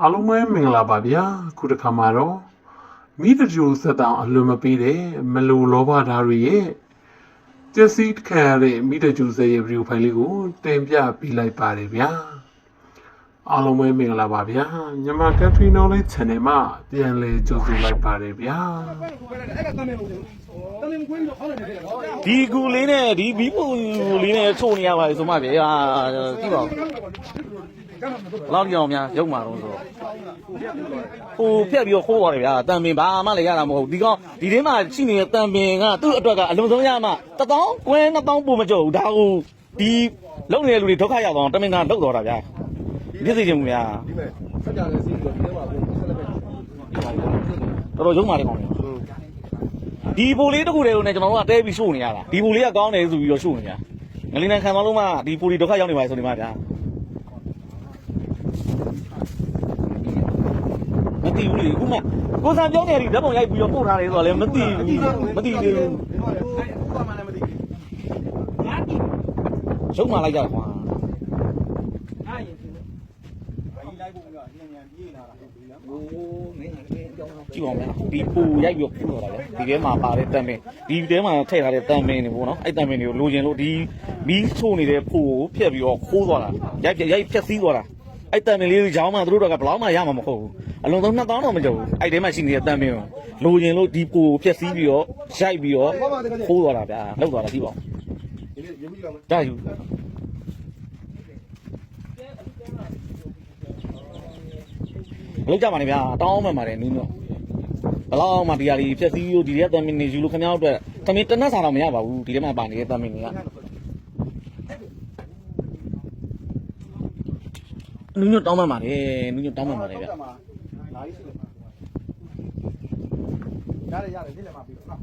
အားလုံးပဲမင်္ဂလာပါဗျာခုတစ်ခါမှာတော့မိတကြိုဆက်တောင်အလွန်မပေးတဲ့မလူလောဘဓာတ်တွေရဲ့ကျက်စီခံရတဲ့မိတကြိုဆက်ရဲ့ဗီဒီယိုဖိုင်လေးကိုတင်ပြပေးလိုက်ပါတယ်ဗျာ အားလုံးပဲမင်္ဂလာပါဗျာမြန်မာ Country Knowledge Channel မှာပြန်လည်ကြိုဆိုလိုက်ပါတယ်ဗျာဒီကူလေးနဲ့ဒီဘီပူလေးနဲ့ချို့နေရပါလေဆိုမှဗျာကြည့်ပါဦးလောက်ကြောင်များရုပ်မာတော့ဆိုတော့ဟိုဖြက်ပြီးတော့ခိုးသွားတယ်ဗျာတန်ပင်ဘာမှလည်းရတာမဟုတ်ဘူးဒီကောင်ဒီထဲမှာရှိနေတဲ့တန်ပင်ကသူ့အတွက်ကအလုံးစုံရမှတစ်တောင်းကွဲနှစ်တောင်းပို့မကြောက်ဘူးဒါကိုဒီလုံနေတဲ့လူတွေဒုက္ခရောက်အောင်တမင်ကလောက်တော့တာဗျာ ပြည့်စုံချင်ဘူးဗျာတော်တော်ရုံမာတယ်ကောင်ဒီပိုလေးတစ်ခုတည်းကိုလည်းကျွန်တော်တို့ကတဲပြီးရှို့နေရတာဒီပိုလေးကကောင်းတယ်ဆိုပြီးတော့ရှို့နေရငလင်းနဲ့ခံသွားလို့မှဒီပိုလေးဒုက္ခရောက်နေပါလေဆိုနေမှာဗျာမသိဘူးလေအခုမှကိုစံပြောနေတယ်ဓာတ်ပုံရိုက်ပြီးတော့ပို့ထားတယ်ဆိုတော့လည်းမသိဘူးမသိသေးဘူးရုံမှလိုက်ကြတာကွာ ကြည့်အောင်ဗျာဒီပူရိုက်ပြီးတော့ပို့တော့တာလေဒီထဲမှာပါတဲ့တန်ပင်ဒီထဲမှာထည့်ထားတဲ့တန်ပင်တွေပေါ့နော်အဲ့တန်ပင်တွေကိုလိုချင်လို့ဒီမီးချို့နေတဲ့ဖူကိုဖျက်ပြီးတော့ခိုးသွားတာရိုက်ရိုက်ဖြက်စီးသွားတာအဲ့တန်ပင်လေးကိုကြောင်းမှသူတို့တော့ကဘယ်လောက်မှရမှာမဟုတ်ဘူးအလုံးစုံ2000တော့မကြုံဘူးအဲ့ထဲမှာရှိနေတဲ့တန်ပင်ကိုလိုချင်လို့ဒီကိုကိုဖျက်ဆီးပြီးတော့ရိုက်ပြီးတော့ခိုးသွားတာဗျာလောက်သွားတာကြည့်ပါဦးဒါယူ လောက်ကြပါနေဗျာတောင်းမှန်ပါတယ်နူးနော်ဘယ်လောက်မှဒီဟာဒီဖျက်ဆီးလို့ဒီရက်တန်ပင်နေယူလို့ခင်ဗျားတို့အတွက်တမင်တနတ်စာတော့မရပါဘူးဒီထဲမှာပါနေတဲ့တန်ပင်တွေကနူးညွတ်တောင်းမှန်ပါတယ်နူးညွတ်တောင်းမှန်ပါတယ်ဗျာရတယ်ရတယ်ဒီလည်းမပြီးတော့